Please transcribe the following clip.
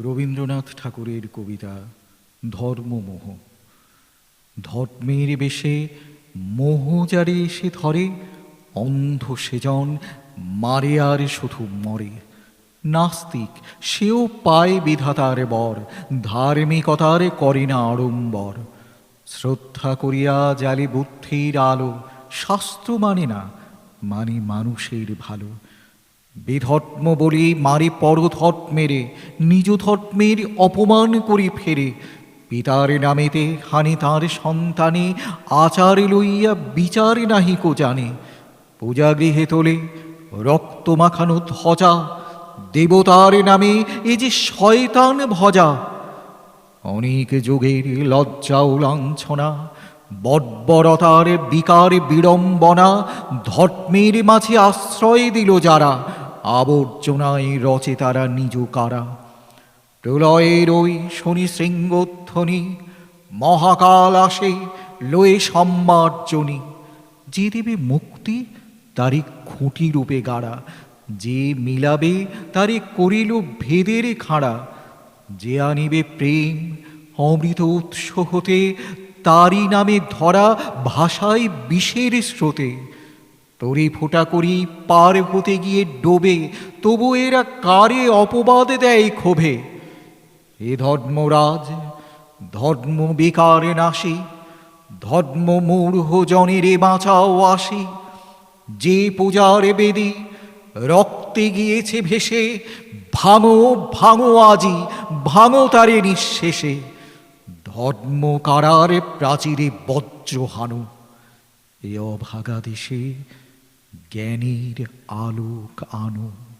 রবীন্দ্রনাথ ঠাকুরের কবিতা ধর্মমোহ। ধর্মের বেশে মোহ যারে এসে ধরে, অন্ধ সেজন মারে আর শুধু মরে। নাস্তিক, সেও পায় বিধাতার বর, ধার্মিকতার করে না আড়ম্বর। শ্রদ্ধা করিয়া জালে বুদ্ধির আলো, শাস্ত্র মানে না মানে মানুষের ভালো। বেধর্ম বলি মারে পরধর্মেরে নিজ ধর্মের অপমান করি ফেরে। পিতার নামেতে হানি তাঁর সন্তানে, আচার লইয়া বিচার নাহি কো জানে। পূজাগৃহে তোলে, রক্ত মাখানো ধ্বজা, দেবতার নামে এ যে শয়তান ভজা। অনেক যুগের লজ্জা ও লাঞ্ছনা, বর্বরতার বিকার বিড়ম্বনা, ধর্মের মাঝে আশ্রয় দিল যারা। আবর্জনায় রচে তারা নিজ কারা। প্রলয়ের ওই শনি শৃঙ্গধ্বনি, মহাকাল আসে লয়ে সম্মার্জনী। যে দেবে মুক্তি, তারই খুঁটি রূপে গাড়া। যে মিলাবে, তারে করিল ভেদের খাড়া। যে আনিবে প্রেম, অমৃত উৎস হতে, তারই নামে ধরা ভাষায় বিষের স্রোতে। তরি ফোটা করি, পার হতে গিয়ে ডোবে, তবু এরা কারে অপবাদ দেয় ক্ষোভে? এ ধর্মরাজ, ধর্ম বিকার নাশি, ধর্ম মূঢ় জনের বাঁচাও আসি। যে পূজার বেদি রক্তে গিয়েছে ভেসে, ভাঙো ভাঙো আজি, ভাঙো তারে নিঃশেষে। ধর্ম কারার প্রাচীরে বজ্র হানো, এ অভাগা দেশে জ্ঞানীর আলোক আনো